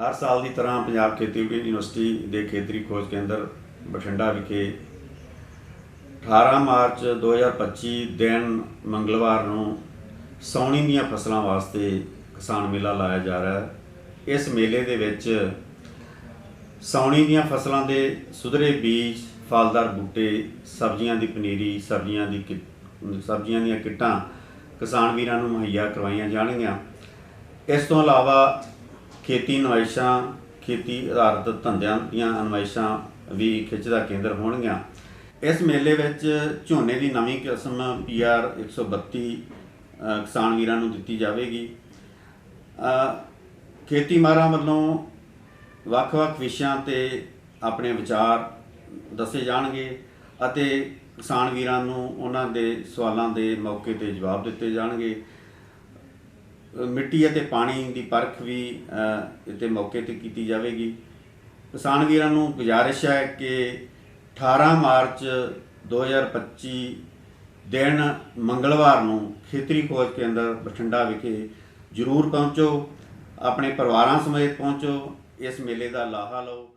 ਹਰ ਸਾਲ ਦੀ ਤਰ੍ਹਾਂ ਪੰਜਾਬ ਖੇਤੀਬਾੜੀ ਯੂਨੀਵਰਸਿਟੀ ਦੇ ਖੇਤਰੀ ਖੋਜ ਕੇਂਦਰ ਬਠਿੰਡਾ ਵਿਖੇ 18 ਮਾਰਚ 2025 ਦਿਨ ਮੰਗਲਵਾਰ ਨੂੰ ਸਾਉਣੀ ਦੀਆਂ ਫਸਲਾਂ ਵਾਸਤੇ ਕਿਸਾਨ ਮੇਲਾ ਲਾਇਆ ਜਾ ਰਿਹਾ ਹੈ। ਇਸ ਮੇਲੇ ਦੇ ਵਿੱਚ ਸਾਉਣੀ ਦੀਆਂ ਫਸਲਾਂ ਦੇ ਸੁਧਰੇ ਬੀਜ, ਫਲਦਾਰ ਬੂਟੇ, ਸਬਜ਼ੀਆਂ ਦੀ ਪਨੀਰੀ, ਸਬਜ਼ੀਆਂ ਦੀ ਕਿੱਟ- ਸਬਜ਼ੀਆਂ ਦੀਆਂ ਕਿੱਟਾਂ ਕਿਸਾਨ ਵੀਰਾਂ ਨੂੰ ਮੁਹੱਈਆ ਕਰਵਾਈਆਂ ਜਾਣਗੀਆਂ। ਇਸ ਤੋਂ ਇਲਾਵਾ ਖੇਤੀ ਨੁਮਾਇਸ਼ਾਂ ਖੇਤੀ ਆਧਾਰਿਤ ਧੰਦਿਆਂ ਦੀਆਂ ਨੁਮਾਇਸ਼ਾਂ ਵੀ ਖਿੱਚ ਦਾ ਕੇਂਦਰ ਹੋਣਗੀਆਂ। ਇਸ ਮੇਲੇ ਵਿੱਚ ਝੋਨੇ ਦੀ ਨਵੀਂ ਕਿਸਮ ਪੀਆਰ 132 ਅ, ਕਿਸਾਨ ਵੀਰਾਂ ਨੂੰ ਦਿੱਤੀ ਜਾਵੇਗੀ। ਅ, ਖੇਤੀ ਮਾਹਰਾਂ ਵੱਲੋਂ ਵੱਖ-ਵੱਖ ਵਿਸ਼ਿਆਂ ਤੇ ਆਪਣੇ ਵਿਚਾਰ ਦੱਸੇ ਜਾਣਗੇ ਅਤੇ ਕਿਸਾਨ ਵੀਰਾਂ ਨੂੰ ਉਹਨਾਂ ਦੇ ਸਵਾਲਾਂ ਦੇ ਮੌਕੇ ਤੇ ਜਵਾਬ ਦਿੱਤੇ ਜਾਣਗੇ। ਮਿੱਟੀ ਅਤੇ ਪਾਣੀ ਦੀ ਪਰਖ ਵੀ ਅ, ਮੌਕੇ ਤੇ ਕੀਤੀ ਜਾਵੇਗੀ। ਕਿਸਾਨ ਵੀਰਾਂ ਨੂੰ ਗੁਜ਼ਾਰਿਸ਼ ਹੈ ਕਿ 18 ਮਾਰਚ 2025 ਦਿਨ ਮੰਗਲਵਾਰ ਨੂੰ ਖੇਤਰੀ ਖੋਜ ਕੇਂਦਰ ਬਠਿੰਡਾ ਵਿਖੇ ਜ਼ਰੂਰ ਪਹੁੰਚੋ ਆਪਣੇ ਪਰਿਵਾਰਾਂ ਸਮੇਤ ਪਹੁੰਚੋ ਇਸ ਮੇਲੇ ਦਾ ਲਾਹਾ ਲਓ।